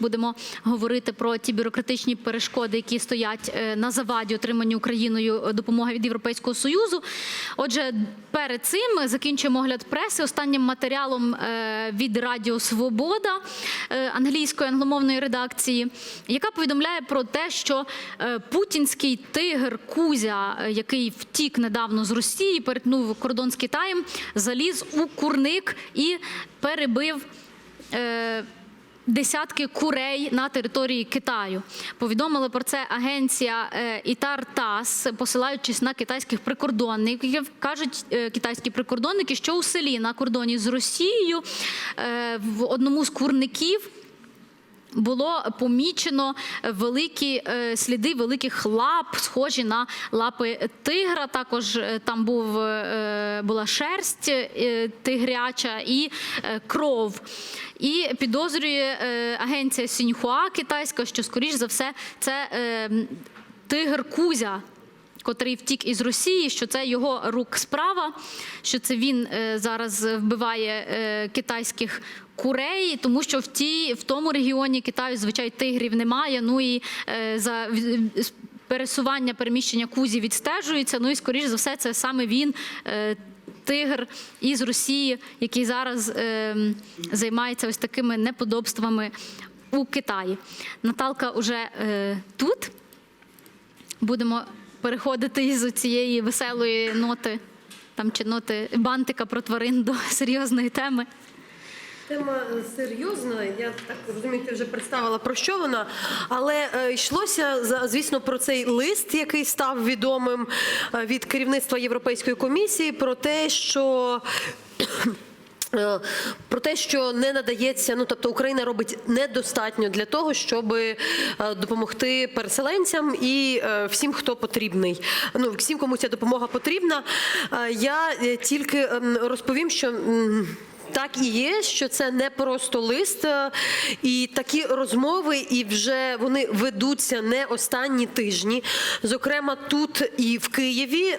Будемо говорити про ті бюрократичні перешкоди, які стоять е, на заваді отриманню Україною е, допомоги від Європейського союзу. Отже, перед цим закінчуємо огляд преси останнім матеріалом е, від Радіо Свобода англійської англомовної редакції, яка повідомляє про те, що путінський тигр Кузя, який втік недавно з Росії, перетнув кордон з Китаєм, заліз у курник і перебив. Десятки курей на території Китаю повідомили про це агенція е, Ітар Тас, посилаючись на китайських прикордонників. кажуть е, китайські прикордонники, що у селі на кордоні з Росією е, в одному з курників було помічено великі е, сліди великих лап, схожі на лапи тигра. Також е, там був, е, була шерсть тигряча і кров. І підозрює агенція Сіньхуа китайська, що скоріш за все це тигр Кузя котрий втік із Росії, що це його рук справа, що це він е, зараз вбиває е, китайських курей, тому що в ті в тому регіоні Китаю звичайно тигрів немає. Ну і е, за пересування переміщення кузі відстежується. Ну і скоріш за все, це саме він. е, Тигр із Росії, який зараз е, займається ось такими неподобствами у Китаї. Наталка вже е, тут будемо переходити із цієї веселої ноти там чи ноти бантика про тварин до серйозної теми. Тема серйозна. Я так розумію, ти вже представила про що вона, але е, йшлося звісно про цей лист, який став відомим е, від керівництва Європейської комісії, про те, що. Е, Про те, що не надається, ну тобто Україна робить недостатньо для того, щоб е, допомогти переселенцям і е, всім, хто потрібний. Ну всім, кому ця допомога потрібна. Я тільки ем, розповім, що. Так і є, що це не просто лист, е, і такі розмови, і вже вони ведуться не останні тижні. Зокрема, тут і в Києві е,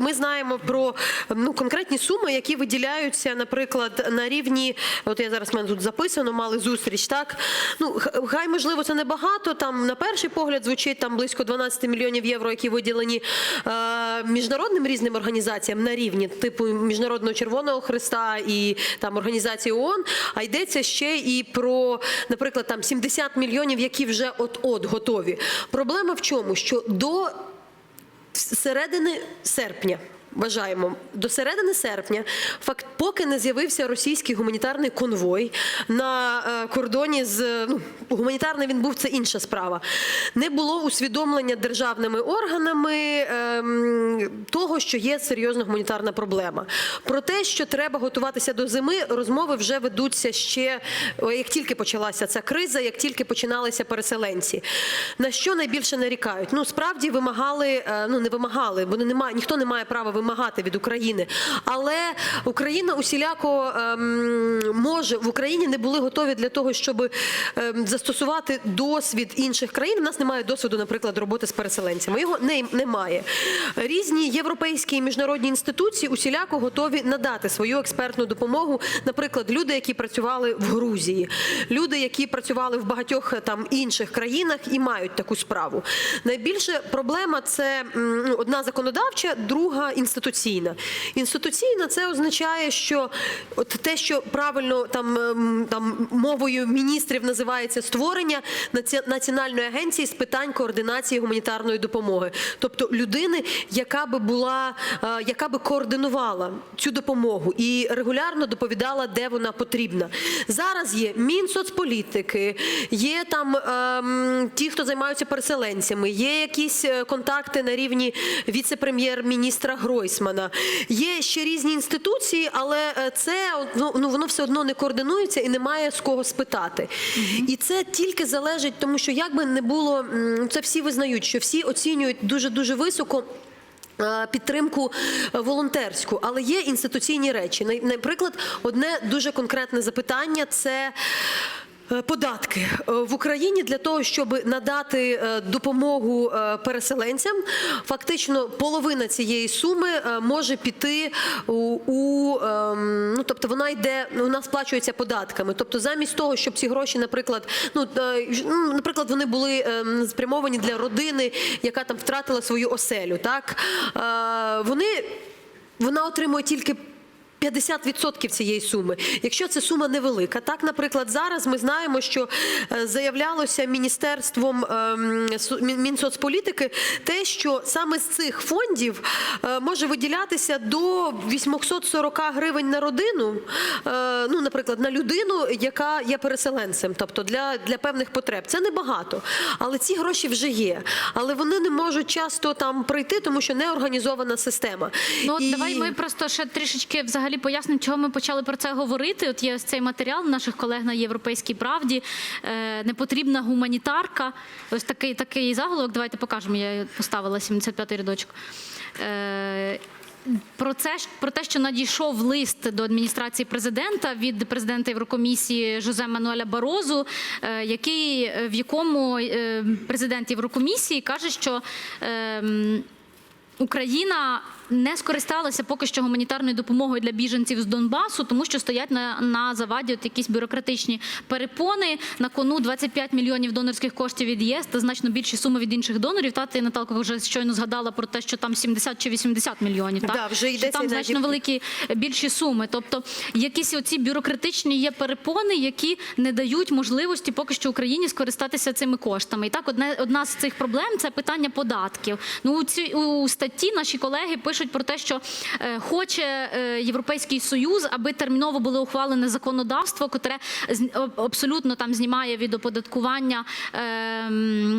ми знаємо про ну конкретні суми, які виділяються, наприклад, на рівні. От я зараз в мене тут записано, мали зустріч. Так ну хай можливо це небагато. Там на перший погляд звучить там близько 12 мільйонів євро, які виділені е, міжнародним різним організаціям на рівні, типу Міжнародного Червоного Христа і там організації ООН, а йдеться ще і про, наприклад, там 70 мільйонів, які вже от-от готові. Проблема в чому? Що до середини серпня. Вважаємо до середини серпня, факт, поки не з'явився російський гуманітарний конвой на е, кордоні з ну, гуманітарний він був це інша справа. Не було усвідомлення державними органами ем, того, що є серйозна гуманітарна проблема. Про те, що треба готуватися до зими, розмови вже ведуться ще як тільки почалася ця криза, як тільки починалися переселенці. На що найбільше нарікають? Ну справді вимагали, е, ну не вимагали, бо немає, ніхто не має права вимагати від України. Але Україна усіляко ем, може в Україні не були готові для того, щоб ем, застосувати досвід інших країн. У нас немає досвіду, наприклад, роботи з переселенцями. Його не, немає. Різні європейські і міжнародні інституції усіляко готові надати свою експертну допомогу. Наприклад, люди, які працювали в Грузії, люди, які працювали в багатьох там інших країнах і мають таку справу. Найбільше проблема це одна законодавча, друга інституційна. Інституційна це означає, що от те, що правильно там, ем, там мовою міністрів називається створення наці- національної агенції з питань координації гуманітарної допомоги, тобто людини, яка би була, е, яка би координувала цю допомогу і регулярно доповідала, де вона потрібна. Зараз є Мінсоцполітики, є там ем, ті, хто займаються переселенцями, є якісь е, контакти на рівні віце-прем'єр-міністра Гройсмана. Є ще різні інституції, але е, це ну, ну, воно все одно не координується і немає з кого спитати. І це тільки залежить, тому що як би не було, це всі визнають, що всі оцінюють дуже дуже високо. е, Підтримку е, волонтерську, але є інституційні речі. Наприклад, одне дуже конкретне запитання це Податки Е, в Україні для того, щоб надати е, допомогу е, переселенцям, фактично половина цієї суми е, може піти у, ем, ну тобто вона йде, вона сплачується податками. Тобто, замість того, щоб ці гроші, наприклад, ну е, ну, наприклад, вони були ем, спрямовані для родини, яка там втратила свою оселю. Так Е, вони вона отримує тільки. 50% цієї суми. Якщо це сума невелика, так, наприклад, зараз ми знаємо, що е, заявлялося міністерством ем, Мінсоцполітики те, що саме з цих фондів е, може виділятися до 840 гривень на родину, е, ну, наприклад, на людину, яка є переселенцем, тобто для, для певних потреб. Це небагато, але ці гроші вже є. Але вони не можуть часто там прийти, тому що не організована система. Ну от І- давай ми просто ще трішечки взагалі пояснимо, чого ми почали про це говорити. От є ось цей матеріал наших колег на Європейській правді. Е, непотрібна гуманітарка. Ось такий такий заголовок. Давайте покажемо. Я поставила 75-й рядочок. Е, про це про те, що надійшов лист до адміністрації президента від президента Єврокомісії Жозе Мануеля Барозу, е, який в якому президент Єврокомісії каже, що ем, Україна не скористалася поки що гуманітарною допомогою для біженців з Донбасу, тому що стоять на, на заваді от якісь бюрократичні перепони. На кону 25 мільйонів донорських коштів від ЄС та значно більші суми від інших донорів. Та ти Наталка вже щойно згадала про те, що там 70 чи 80 мільйонів. Так? Да, вже що там значно великі більші суми. Тобто якісь оці бюрократичні є перепони, які не дають можливості поки що Україні скористатися цими коштами. І так, одне одна з цих проблем це питання податків. Ну у цій у статті наші колеги пишуть про те, що е, хоче е, Європейський Союз, аби терміново було ухвалене законодавство, котре абсолютно там знімає від оподаткування е,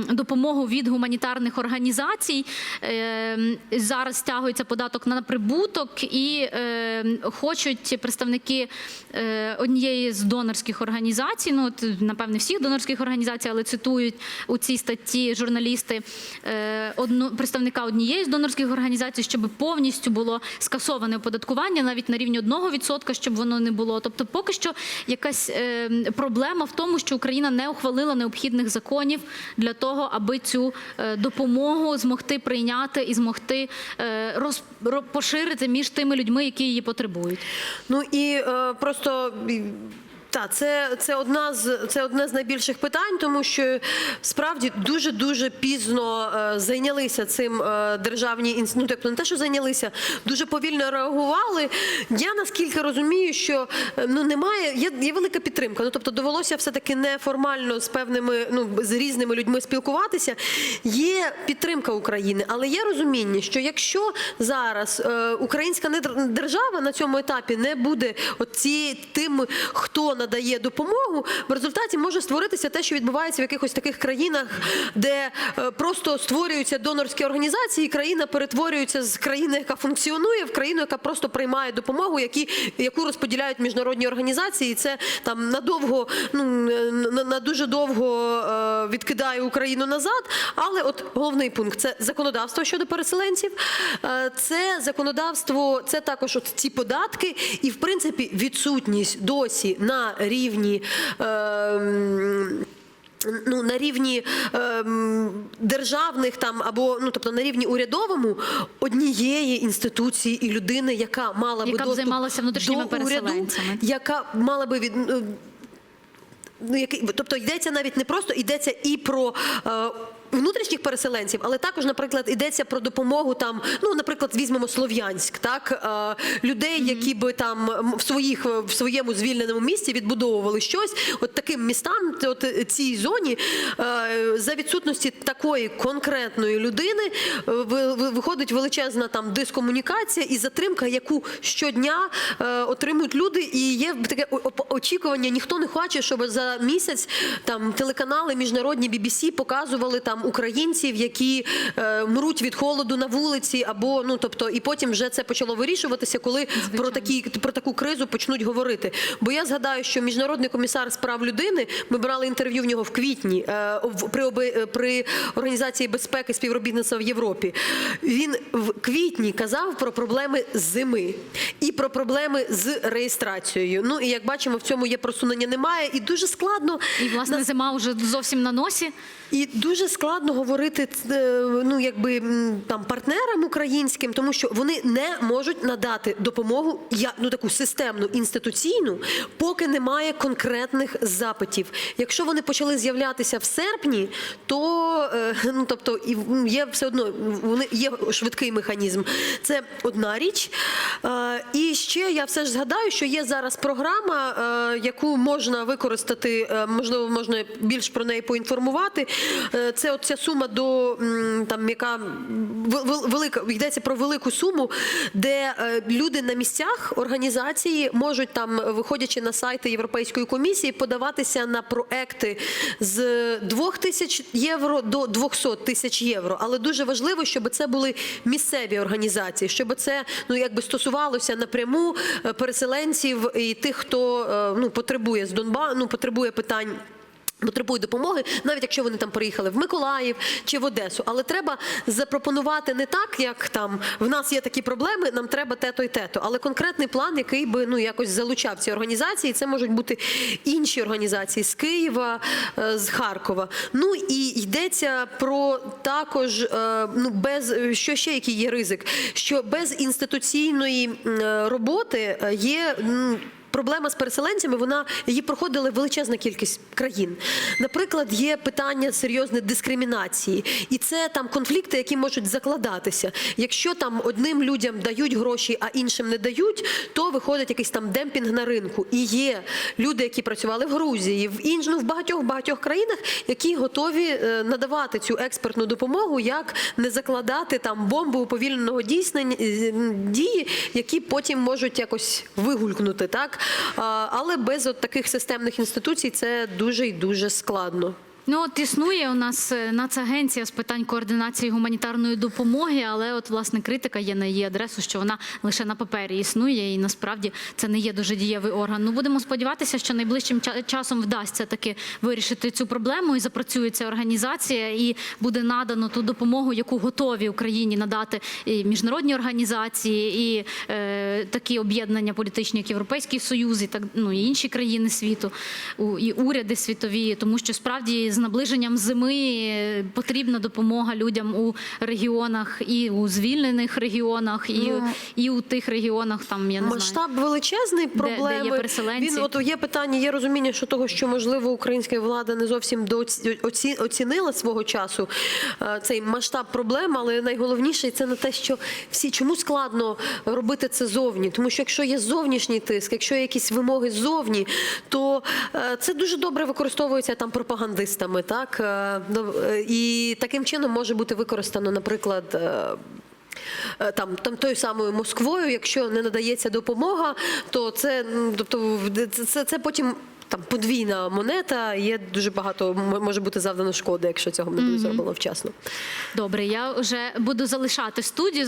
допомогу від гуманітарних організацій. Е, зараз стягується податок на прибуток, і е, хочуть представники е, однієї з донорських організацій, ну от, напевне всіх донорських організацій, але цитують у цій статті журналісти представника однієї з донорських організацій, щоб повністю було скасоване оподаткування навіть на рівні 1%, щоб воно не було. Тобто, поки що якась е, проблема в тому, що Україна не ухвалила необхідних законів для того, аби цю е, допомогу змогти прийняти і змогти е, роз, поширити між тими людьми, які її потребують. Ну і просто. І, Та, це, це, одна з, це одне з найбільших питань, тому що справді дуже-дуже пізно е, зайнялися цим е, державні ну, тобто не те, що зайнялися, дуже повільно реагували. Я наскільки розумію, що е, ну, немає, є, є велика підтримка. Ну, тобто довелося все-таки неформально з певними, ну, з різними людьми спілкуватися. Є підтримка України, але є розуміння, що якщо зараз українська держава на цьому етапі не буде от ці, тим, хто надає допомогу, в результаті може створитися те, що відбувається в якихось таких країнах, де е, просто створюються донорські організації, і країна перетворюється з країни, яка функціонує, в країну, яка просто приймає допомогу, які, яку розподіляють міжнародні організації. І це там надовго, ну на, на дуже довго е, відкидає Україну назад. Але от головний пункт це законодавство щодо переселенців. Е, Це законодавство, це також от ці податки, і в принципі відсутність досі на рівні. е, Ну, на рівні ем, державних там або ну тобто на рівні урядовому однієї інституції і людини, яка мала би Яка б займалася внутрішніми до уряду, яка мала би від е, ну, який, тобто йдеться навіть не просто йдеться і про е, внутрішніх переселенців, але також, наприклад, йдеться про допомогу там. Ну, наприклад, візьмемо Слов'янськ, так е, людей, які би там в своїх в своєму звільненому місті відбудовували щось. От таким містам, от е, цій зоні, е, за відсутності такої конкретної людини е, ви- ви- виходить величезна там дискомунікація і затримка, яку щодня е, отримують люди, і є таке очікування. Ніхто не хоче, щоб за місяць там телеканали міжнародні BBC показували там там українців, які е, мруть від холоду на вулиці, або ну тобто, і потім вже це почало вирішуватися, коли про такі про таку кризу почнуть говорити. Бо я згадаю, що міжнародний комісар з прав людини ми брали інтерв'ю в нього в квітні е, в- при оби- е, при організації безпеки співробітництва в Європі. Він в квітні казав про проблеми зими і про проблеми з реєстрацією. Ну і як бачимо, в цьому є просунення немає, і дуже складно І власне зима вже зовсім на носі. і дуже складно говорити е, ну, якби там партнерам українським, тому що вони не можуть надати допомогу ну таку системну інституційну, поки немає конкретних запитів. Якщо вони почали з'являтися в серпні, то е, ну тобто є все одно вони є швидкий механізм. Це одна річ. Е, І ще я все ж згадаю, що є зараз програма, яку можна використати, можливо, можна більш про неї поінформувати. Це от ця сума до там, яка вел- вел- велика йдеться про велику суму, де е, люди на місцях організації можуть там, виходячи на сайти Європейської комісії, подаватися на проекти з 2 тисяч євро до 200 тисяч євро. Але дуже важливо, щоб це були місцеві організації, щоб це ну якби стосувалося напряму е, переселенців і тих, хто е, ну потребує з Донба, ну потребує питань. Потребує допомоги, навіть якщо вони там приїхали в Миколаїв чи в Одесу. Але треба запропонувати не так, як там в нас є такі проблеми, нам треба те-то і те-то, але конкретний план, який би ну якось залучав ці організації. Це можуть бути інші організації з Києва, е, з Харкова. Ну і йдеться про також е, ну без що ще який є ризик, що без інституційної е, роботи є. Проблема з переселенцями вона її проходила величезна кількість країн. Наприклад, є питання серйозної дискримінації, і це там конфлікти, які можуть закладатися. Якщо там одним людям дають гроші, а іншим не дають, то виходить якийсь там демпінг на ринку. І є люди, які працювали в Грузії, в інж, ну, в багатьох багатьох країнах, які готові е, надавати цю експертну допомогу, як не закладати там бомбу уповільненого дійснення е, дії, які потім можуть якось вигулькнути, так але без от таких системних інституцій це дуже і дуже складно. Ну от існує у нас е, Нацагенція з питань координації гуманітарної допомоги, але от власне критика є на її адресу, що вона лише на папері існує, і насправді це не є дуже дієвий орган. Ну будемо сподіватися, що найближчим ча- часом вдасться таки вирішити цю проблему і запрацює ця організація, і буде надано ту допомогу, яку готові Україні надати і міжнародні організації, і е, такі об'єднання політичні, як Європейський Союз, і так ну і інші країни світу, і уряди світові, тому що справді з наближенням зими потрібна допомога людям у регіонах і у звільнених регіонах, і, Ну, і у тих регіонах, там я не знаю. Масштаб величезний де проблеми. є переселенці. Він от є питання, є розуміння, що того, що можливо українська влада не зовсім дооці- оці- оцінила свого часу е, цей масштаб проблем, але найголовніше це на те, що всі чому складно робити це зовні, тому що якщо є зовнішній тиск, якщо є якісь вимоги ззовні, то е, це дуже добре використовується там пропагандистами, так Е, ну, е, і таким чином може бути використано, наприклад. Там, там тою самою Москвою, якщо не надається допомога, то це, тобто, це, це, це потім там подвійна монета. Є дуже багато може бути завдано шкоди, якщо цього не буде зроблено вчасно. Добре, я вже буду залишати студію.